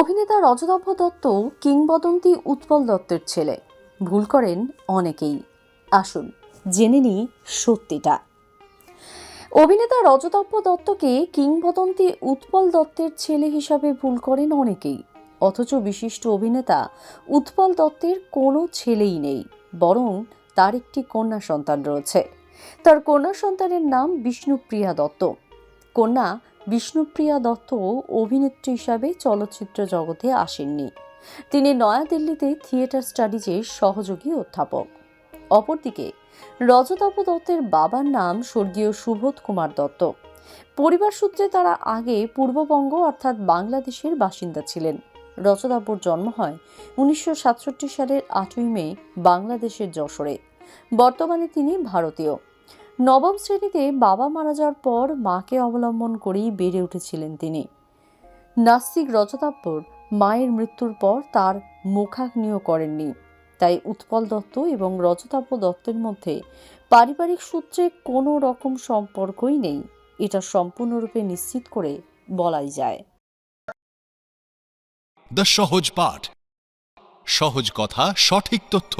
অভিনেতা রজতাভ দত্ত কিংবদন্তি উৎপল দত্তের ছেলে। ভুল করেন অনেকেই। আসুন, জেনে নিই সত্যিটা। অভিনেতা রজতাভ দত্তকে কিংবদন্তি উৎপল দত্তের ছেলে হিসাবে ভুল করেন অনেকেই। অথচ বিশিষ্ট অভিনেতা উৎপল দত্তের কোনো ছেলেই নেই, বরং তার একটি কন্যা সন্তান রয়েছে। তার কন্যা সন্তানের নাম বিষ্ণুপ্রিয়া দত্ত। কন্যা বিষ্ণুপ্রিয়া দত্ত অভিনেত্রী হিসাবে চলচ্চিত্র জগতে আসেননি। তিনি নয়াদিল্লিতে থিয়েটার স্টাডিজের সহযোগী অধ্যাপক। অপরদিকে, রজতাভ দত্তের বাবার নাম স্বর্গীয় সুবোধ কুমার দত্ত। পরিবার সূত্রে তারা আগে পূর্ববঙ্গ অর্থাৎ বাংলাদেশের বাসিন্দা ছিলেন। রজতাভর জন্ম হয় উনিশশো সাতষট্টি সালের আটই মে, বাংলাদেশের যশোরে। বর্তমানে তিনি ভারতীয়। নবম শ্রেণীতে বাবা মারা যাওয়ার পর মাকে অবলম্বন করেই বেড়ে উঠেছিলেন তিনি। নাস্তিক রজতাপ্পর মায়ের মৃত্যুর পর তার মুখাগ্নিও করেননি। তাই উৎপল দত্ত এবং রজতাপ্প দত্তের মধ্যে পারিবারিক সূত্রে কোনো রকম সম্পর্কই নেই। এটা সম্পূর্ণরূপে নিশ্চিত করে বলাই যায়। দ্য সহজ পাঠ। সহজ কথা, সঠিক তথ্য।